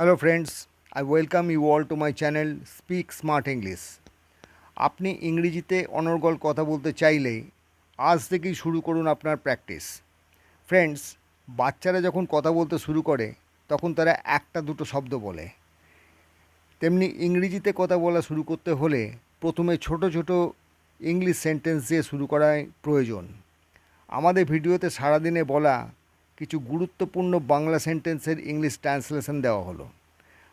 Hello friends I welcome you all to my channel speak smart English আপনি ইংরেজিতে অনর্গল কথা বলতে চাইলেই আজ থেকেই শুরু করুন আপনার প্র্যাকটিস ফ্রেন্ডস বাচ্চারা যখন কথা বলতে শুরু করে, তখন তারা একটা দুটো শব্দ বলে। তেমনি ইংরেজিতে কথা বলা শুরু করতে হলে প্রথমে ছোট ছোট ইংলিশ সেন্টেন্স দিয়ে শুরু করাই প্রয়োজন। আমাদের ভিডিওতে সারাদিনে বলা কিছু গুরুত্বপূর্ণ বাংলা সেন্টেন্সের ইংলিশ ট্রান্সলেশন দেওয়া হলো।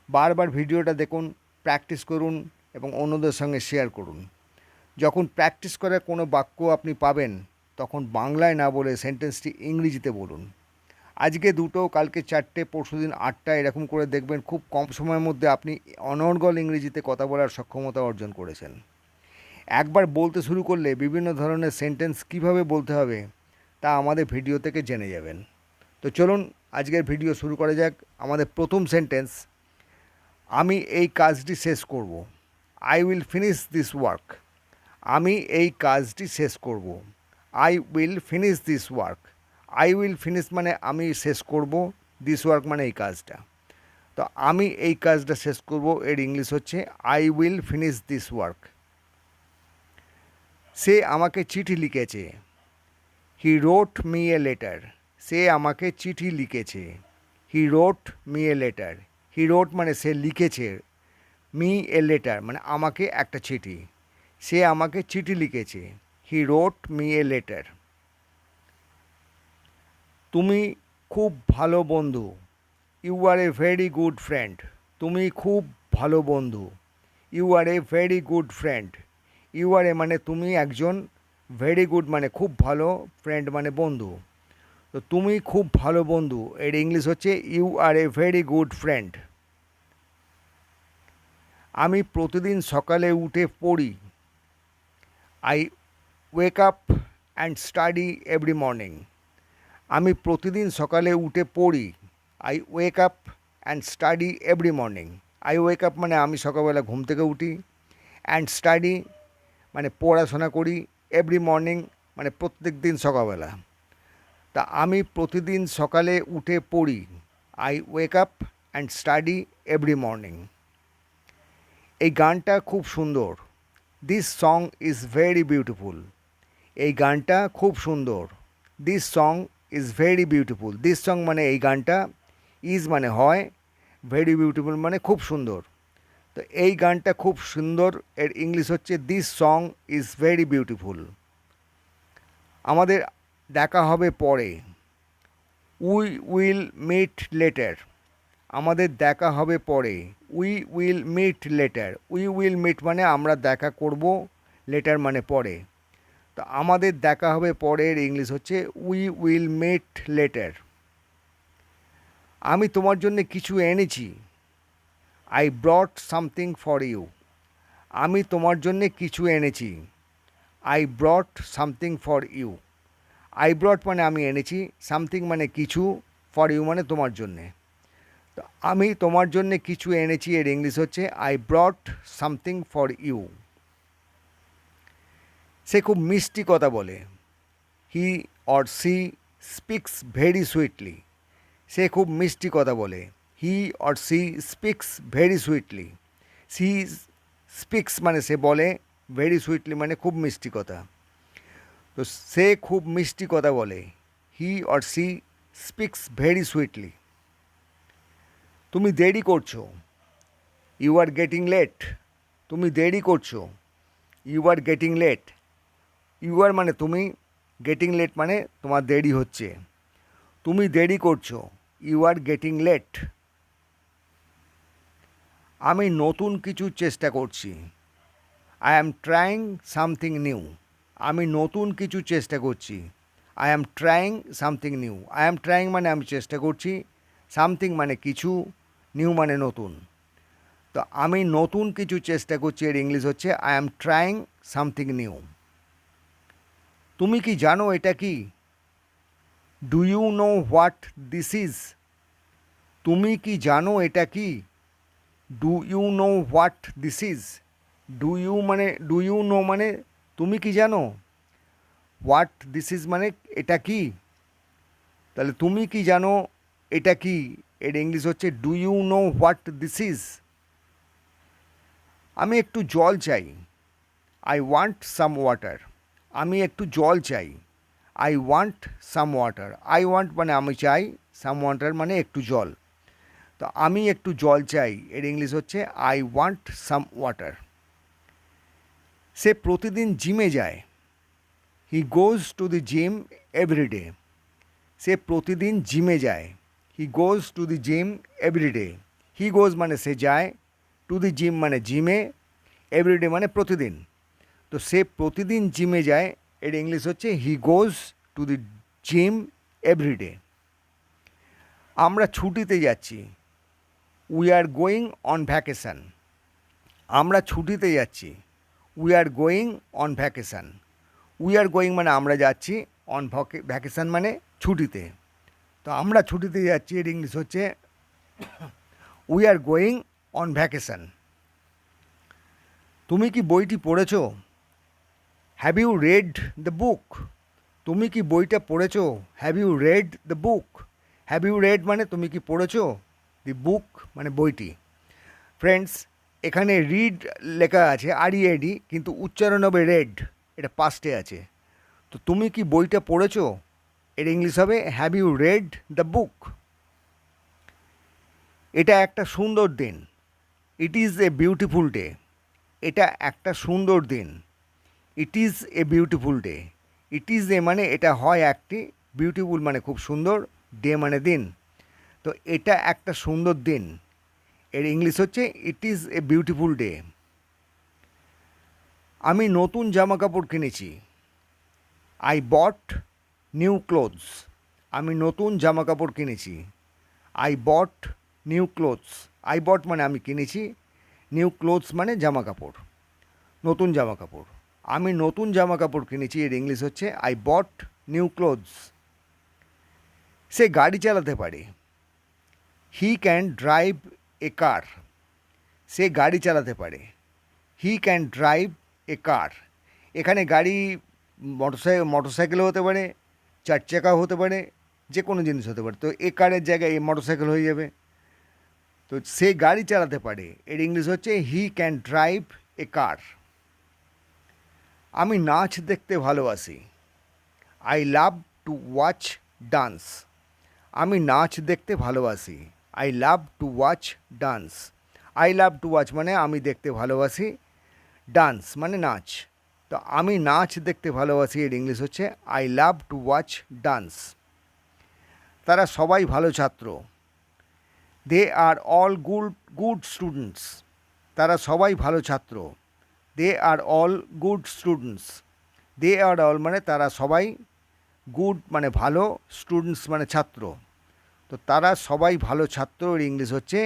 বারবার ভিডিওটা দেখুন, প্র্যাকটিস করুন এবং অন্যদের সঙ্গে শেয়ার করুন। যখন প্র্যাকটিস করে কোনো বাক্য আপনি পাবেন, তখন বাংলায় না বলে সেন্টেন্সটি ইংরেজিতে বলুন। আজকে দুটো, কালকে চারটে, পরশুদিন আটটা এরকম করে দেখবেন, খুব কম সময়ের মধ্যে আপনি অনর্গল ইংরেজিতে কথা বলার সক্ষমতা অর্জন করেছেন। একবার বলতে শুরু করলে বিভিন্ন ধরনের সেন্টেন্স কীভাবে বলতে হবে, তা আমাদের ভিডিও থেকে জেনে যাবেন। তো চলুন আজকের ভিডিও শুরু করা যাক আমাদের প্রথম সেন্টেন্স আমি এই কাজটি শেষ করব। I will finish this work আমি এই কাজটি শেষ করব। I will finish this work I will finish মানে আমি শেষ করব। দিস ওয়ার্ক মানে এই কাজটা। তো আমি এই কাজটা শেষ করব। এর ইংলিশ হচ্ছে I will finish this work সে আমাকে চিঠি লিখেছে। He wrote me a letter সে আমাকে চিঠি লিখেছে। He wrote me a letter he wrote মানে সে লিখেছে মি এ লেটার মানে আমাকে একটা চিঠি। সে আমাকে চিঠি লিখেছে। He wrote me a letter তুমি খুব ভালো বন্ধু। You are a very good friend তুমি খুব ভালো বন্ধু। You are a very good friend you are a মানে তুমি একজন ভেরি গুড মানে খুব ভালো ফ্রেন্ড মানে বন্ধু। তো তুমি খুব ভালো বন্ধু। এর ইংলিশ হচ্ছে you are a very good friend আমি প্রতিদিন সকালে উঠে পড়ি। I wake up and study every morning আমি প্রতিদিন সকালে উঠে পড়ি। I wake up and study every morning I wake up মানে আমি সকালবেলা ঘুম থেকে উঠি। অ্যান্ড স্টাডি মানে পড়াশোনা করি এভরি মর্নিং মানে প্রত্যেক দিন সকালবেলা। তা আমি প্রতিদিন সকালে উঠে পড়ি। I wake up and study every morning এই গানটা খুব সুন্দর। This song is very beautiful এই গানটা খুব সুন্দর। This song is very beautiful this song মানে এই গানটা ইজ মানে হয় ভেরি বিউটিফুল মানে খুব সুন্দর। তো এই গানটা খুব সুন্দর, এর ইংলিশ হচ্ছে this song is very beautiful আমাদের দেখা হবে পরে। উই উইল মিট লেটার আমাদের দেখা হবে পরে। We will meet later we will meet মানে আমরা দেখা করব লেটার মানে পরে। তো আমাদের দেখা হবে পরের ইংলিশ হচ্ছে উই উইল মিট লেটার আমি তোমার জন্য কিছু এনেছি। I brought something for you আমি তোমার জন্য কিছু এনেছি। I brought something for you I brought মানে আমি এনেছি, সামথিং মানে কিছু ফর ইউ মানে তোমার জন্যে। তো আমি তোমার জন্য কিছু এনেছি, এর ইংলিশ হচ্ছে I brought something for you সে খুব মিষ্টি কথা বলে। He or she speaks very sweetly সে খুব মিষ্টি কথা বলে। He or she speaks very sweetly she speaks মানে সে বলে ভেরি সুইটলি মানে খুব মিষ্টি কথা। তো সে খুব মিষ্টি কথা বলে। He or she speaks very sweetly তুমি দেরি করছ। ইউ আর গেটিং লেট তুমি দেরি করছ। You are getting late you are মানে তুমি গেটিং লেট মানে তোমার দেরি হচ্ছে। তুমি দেরি করছ। ইউ আর গেটিং লেট আমি নতুন কিছু চেষ্টা করছি। I am trying something new আমি নতুন কিছু চেষ্টা করছি। I am trying something new I am trying মানে আমি চেষ্টা করছি। সামথিং মানে কিছু নিউ মানে নতুন। তো আমি নতুন কিছু চেষ্টা করছি, এর ইংলিশ হচ্ছে I am trying something new তুমি কি জানো এটা কি? Do you know what this is তুমি কি জানো এটা কি? Do you know what this is do you মানে ডু ইউ নো মানে তুমি কি জানো? হোয়াট দিস ইজ মানে এটা কি? তাহলে তুমি কি জানো এটা কি? এর ইংলিশ হচ্ছে do you know what this is আমি একটু জল চাই। আই ওয়ান্ট সাম ওয়াটার আমি একটু জল চাই। I want some water I want মানে আমি চাই সাম ওয়াটার মানে একটু জল। তো আমি একটু জল চাই। এর ইংলিশ হচ্ছে আই ওয়ান্ট সাম ওয়াটার সে প্রতিদিন জিমে যায়। He goes to the gym every day সে প্রতিদিন জিমে যায়। He goes to the gym every day he goes মানে সে যায় টু দি জিম মানে জিমে এভরিডে মানে প্রতিদিন। তো সে প্রতিদিন জিমে যায়, এর ইংলিশ হচ্ছে he goes to the gym every day আমরা ছুটিতে যাচ্ছি। We are going on vacation আমরা ছুটিতে যাচ্ছি। We are going on vacation we are going মানে আমরা যাচ্ছি অন ভ্যাকেশান মানে ছুটিতে। তো আমরা ছুটিতে যাচ্ছি, এর ইংলিশ হচ্ছে we are going on vacation তুমি কি বইটি পড়েছো? Have you read the book তুমি কি বইটা পড়েছো? Have you read the book have you read মানে তুমি কি পড়েছো? দি বুক মানে বইটি। ফ্রেন্ডস এখানে রিড লেখা আছে আর ইএডি কিন্তু উচ্চারণ হবে রেড এটা পাস্টে আছে। তো তুমি কি বইটা পড়েছো? এর ইংলিশ হবে have you read the book এটা একটা সুন্দর দিন। It is a beautiful day এটা একটা সুন্দর দিন। It is a beautiful day it is a মানে এটা হয় একটি বিউটিফুল মানে খুব সুন্দর ডে মানে দিন। তো এটা একটা সুন্দর দিন। এর ইংলিশ হচ্ছে it is a beautiful day আমি নতুন জামা কাপড় কিনেছি। আই বট নিউ ক্লোথস আমি নতুন জামা কাপড় কিনেছি। I bought new clothes I bought মানে আমি কিনেছি। নিউ ক্লোথস মানে জামা কাপড় নতুন জামা কাপড় আমি নতুন জামা কাপড় কিনেছি, এর ইংলিশ হচ্ছে আই বট নিউ ক্লোথস সে গাড়ি চালাতে পারে। হি ক্যান ড্রাইভ এ কার সে গাড়ি চালাতে পারে। হি ক্যান ড্রাইভ এ কার এখানে গাড়ি মোটরসাইকেল মোটরসাইকেলও হতে পারে চার চাকাও হতে পারে যে কোনো জিনিস হতে পারে। তো এ কারের জায়গায় এ মোটরসাইকেল হয়ে যাবে। তো সে গাড়ি চালাতে পারে। এর ইংলিশ হচ্ছে হি ক্যান ড্রাইভ এ কার আমি নাচ দেখতে ভালোবাসি। I love to watch dance আমি নাচ দেখতে ভালোবাসি। I love to watch dance I love to watch মানে আমি দেখতে ভালোবাসি ডান্স মানে নাচ। তো আমি নাচ দেখতে ভালোবাসি, এর ইংলিশ হচ্ছে I love to watch dance তারা সবাই ভালো ছাত্র। They are all good good students তারা সবাই ভালো ছাত্র। They are all good students they are all মানে তারা সবাই গুড মানে ভালো স্টুডেন্টস মানে ছাত্র। তো তারা সবাই ভালো ছাত্র ইংলিশ হচ্ছে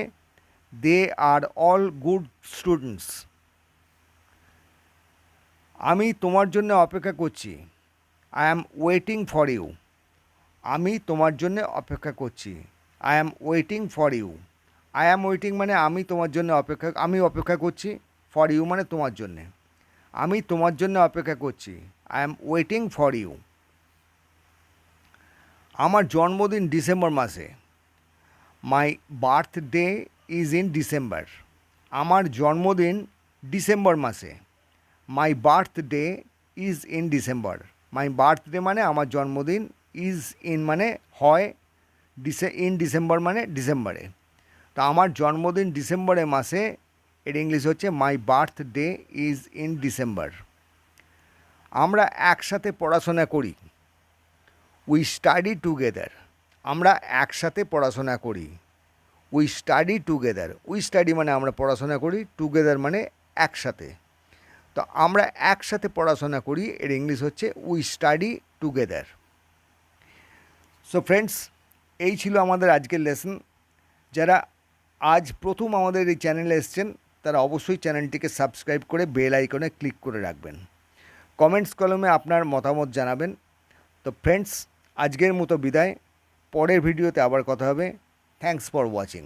they are all good students আমি তোমার জন্য অপেক্ষা করছি। I am waiting for you আমি তোমার জন্য অপেক্ষা করছি। I am waiting for you I am waiting মানে আমি তোমার জন্য অপেক্ষা, আমি অপেক্ষা করছি ফর ইউ মানে তোমার জন্যে। আমি তোমার জন্য অপেক্ষা করছি। I am waiting for you আমার জন্মদিন ডিসেম্বর মাসে। My birthday is in December আমার জন্মদিন ডিসেম্বর মাসে। My birthday is in December my birthday মানে আমার জন্মদিন ইজ ইন মানে হয় ডিসে ইন ডিসেম্বর মানে ডিসেম্বরে। তো আমার জন্মদিন ডিসেম্বরে মাসে, এর ইংলিশ হচ্ছে my birthday is in December আমরা একসাথে পড়াশোনা করি। উই স্টাডি টুগেদার আমরা একসাথে পড়াশোনা করি। We study together we study মানে আমরা পড়াশোনা করি টুগেদার মানে একসাথে। তো আমরা একসাথে পড়াশোনা করি, এর ইংলিশ হচ্ছে we study together so friends এই ছিল আমাদের আজকের লেসন যারা আজ প্রথম আমাদের এই চ্যানেলে এসছেন, তারা অবশ্যই চ্যানেলটিকে সাবস্ক্রাইব করে বেল আইকনে ক্লিক করে রাখবেন। কমেন্টস কলমে আপনার মতামত জানাবেন। তো ফ্রেন্ডস আজকের মতো বিদায়। পরের ভিডিওতে আবার কথা হবে। Thanks for watching